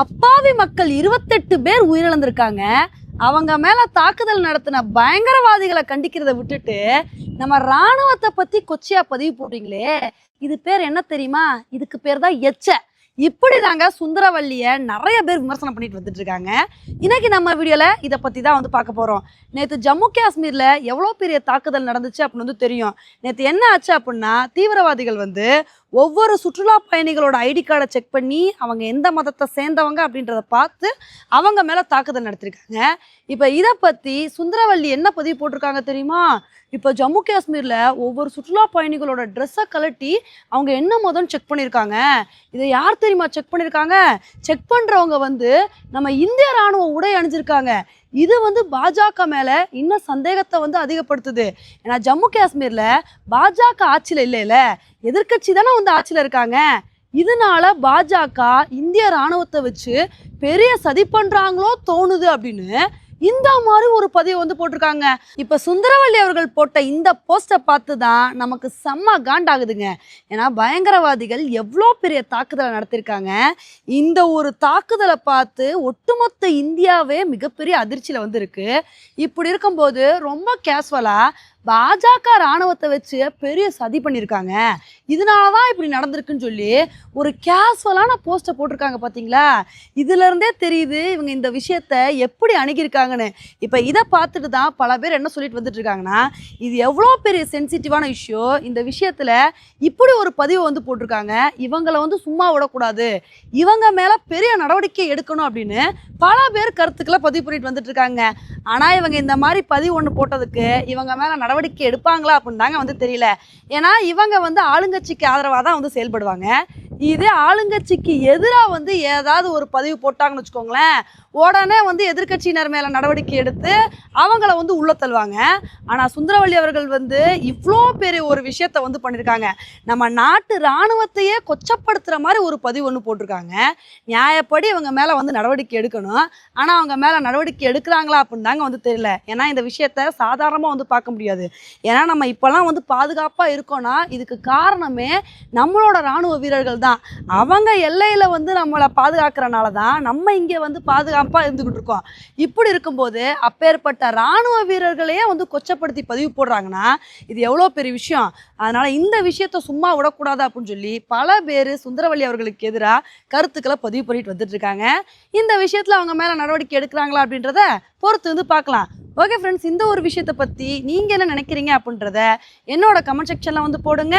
அப்பாவி மக்கள் இருபத்தெட்டு பேர் உயிரிழந்திருக்காங்க. அவங்க மேல தாக்குதல் நடத்தின பயங்கரவாதிகளை கண்டிக்கிறத விட்டுட்டு நம்ம ராணுவத்தை பத்தி கொச்சியா பதிவு போடுறீங்களே. இது பேர் என்ன தெரியுமா? இதுக்கு பேர் தான் எச்ச. இப்படி தாங்க சுந்தரவல்லிய நிறைய பேர் விமர்சனம் பண்ணிட்டு வந்துட்டு இருக்காங்க. இன்னைக்கு நம்ம வீடியோல இதை பத்தி தான் வந்து பார்க்க போறோம். நேற்று ஜம்மு காஷ்மீர்ல எவ்வளோ பெரிய தாக்குதல் நடந்துச்சு அப்படின்னு வந்து தெரியும். நேற்று என்ன ஆச்சு அப்படின்னா தீவிரவாதிகள் வந்து ஒவ்வொரு சுற்றுலா பயணிகளோட ஐடி கார்டை செக் பண்ணி அவங்க எந்த மதத்தை சேர்ந்தவங்க அப்படின்றத பார்த்து அவங்க மேலே தாக்குதல் நடத்திருக்காங்க. இப்போ இதை பற்றி சுந்தரவல்லி என்ன பதிவு போட்டிருக்காங்க தெரியுமா? இப்போ ஜம்மு காஷ்மீரில் ஒவ்வொரு சுற்றுலா பயணிகளோட ட்ரெஸ்ஸை கழட்டி அவங்க என்ன மதம்னு செக் பண்ணியிருக்காங்க இதை யார் தெரியுமா செக் பண்ணியிருக்காங்க செக் பண்ணுறவங்க வந்து நம்ம இந்திய ராணுவ உடை அணிஞ்சிருக்காங்க. இது வந்து பாஜக மேலே இன்னும் சந்தேகத்தை வந்து அதிகப்படுத்துது. ஏன்னா ஜம்மு காஷ்மீரில் பாஜக ஆட்சியில் இல்லைல்ல எதிர்க்கட்சி தானே வந்து ஆட்சியில் இருக்காங்க. இதனால பாஜக இந்திய ராணுவத்தை வச்சு பெரிய சதி பண்ணுறாங்களோ தோணுது அப்படின்னு இந்த மாதிரி ஒரு பதிவு வந்து போட்டிருக்காங்க. இப்ப சுந்தரவல்லி அவர்கள் போட்ட இந்த போஸ்டை பார்த்து தான் நமக்கு செம்ம காண்டாகுதுங்க. ஏன்னா பயங்கரவாதிகள் எவ்வளோ பெரிய தாக்குதலை நடத்திருக்காங்க. இந்த ஒரு தாக்குதலை பார்த்து ஒட்டுமொத்த இந்தியாவே மிகப்பெரிய அதிர்ச்சியில் வந்திருக்கு. இப்படி இருக்கும்போது ரொம்ப கேஸ்வலாக பாஜக ராணுவத்தை வச்சு பெரிய சதி பண்ணியிருக்காங்க இதனால தான் இப்படி நடந்திருக்குன்னு சொல்லி ஒரு கேஷுவலான போஸ்ட்டை போட்டிருக்காங்க பார்த்தீங்களா இதுல இருந்தே தெரியுது இவங்க இந்த விஷயத்த எப்படி அணுகியிருக்காங்கன்னு. இப்போ இதை பார்த்துட்டு தான் பல பேர் என்ன சொல்லிட்டு வந்துட்டு இருக்காங்கன்னா இது எவ்வளோ பெரிய சென்சிட்டிவான விஷயம் இந்த விஷயத்துல இப்படி ஒரு பதிவை வந்து போட்டிருக்காங்க. இவங்களை வந்து சும்மா விடக்கூடாது. இவங்க மேல பெரிய நடவடிக்கை எடுக்கணும் அப்படின்னு பல பேர் கருத்துக்களை பதிவு பண்ணிட்டு வந்துட்டு இருக்காங்க. ஆனா இவங்க இந்த மாதிரி பதிவு ஒன்று போட்டதுக்கு இவங்க மேல நடவடிக்கை எடுப்பாங்களா அப்படின்னு தாங்க வந்து தெரியல. ஏன்னா இவங்க வந்து ஆளுங்கட்சிக்கு ஆதரவாக தான் வந்து செயல்படுவாங்க. இதே ஆளுங்கட்சிக்கு எதிராக வந்து ஏதாவது ஒரு பதிவு போட்டாங்கன்னு வச்சுக்கோங்களேன் உடனே வந்து எதிர்க்கட்சியினர் மேலே நடவடிக்கை எடுத்து அவங்கள வந்து உள்ள தள்ளுவாங்க. ஆனால் சுந்தரவல்லி அவர்கள் வந்து இவ்வளோ பெரிய ஒரு விஷயத்த வந்து பண்ணியிருக்காங்க நம்ம நாட்டு இராணுவத்தையே கொச்சப்படுத்துகிற மாதிரி ஒரு பதிவு ஒன்று போட்டிருக்காங்க. நியாயப்படி இவங்க மேலே வந்து நடவடிக்கை எடுக்கணும். ஆனால் அவங்க மேலே நடவடிக்கை எடுக்கிறாங்களா அப்படின்னு தாங்க வந்து தெரியல. ஏன்னா இந்த விஷயத்த சாதாரணமாக வந்து பார்க்க முடியாது. ஏன்னா நம்ம இப்போல்லாம் வந்து பாதுகாப்பாக இருக்கோம்னா இதுக்கு காரணமே நம்மளோட இராணுவ வீரர்கள் தான் அவங்க எல்லையில் வந்து நம்மளை பாதுகாக்கிறனால தான் நம்ம இங்கே வந்து பாதுகாப்பாக இருந்துக்கிட்டு இருக்கோம். இப்படி இருக்கும்போது அப்பேற்பட்ட இராணுவ வீரர்களையே வந்து கொச்சப்படுத்தி பதிவு போடுறாங்கன்னா இது எவ்வளோ பெரிய விஷயம்? அதனால் இந்த விஷயத்த சும்மா விடக்கூடாது அப்படின்னு சொல்லி பல பேர் சுந்தரவல்லி அவர்களுக்கு எதிராக கருத்துக்களை பதிவு பண்ணிட்டு வந்துட்டு இருக்காங்க. இந்த விஷயத்தில் அவங்க மேலே நடவடிக்கை எடுக்கிறாங்களா அப்படின்றத பொறுத்து வந்து பார்க்கலாம். ஓகே ஃப்ரெண்ட்ஸ் இந்த ஒரு விஷயத்தை பற்றி நீங்கள் என்ன நினைக்கிறீங்க அப்படின்றத என்னோட கமெண்ட் செக்ஷனில் வந்து போடுங்க.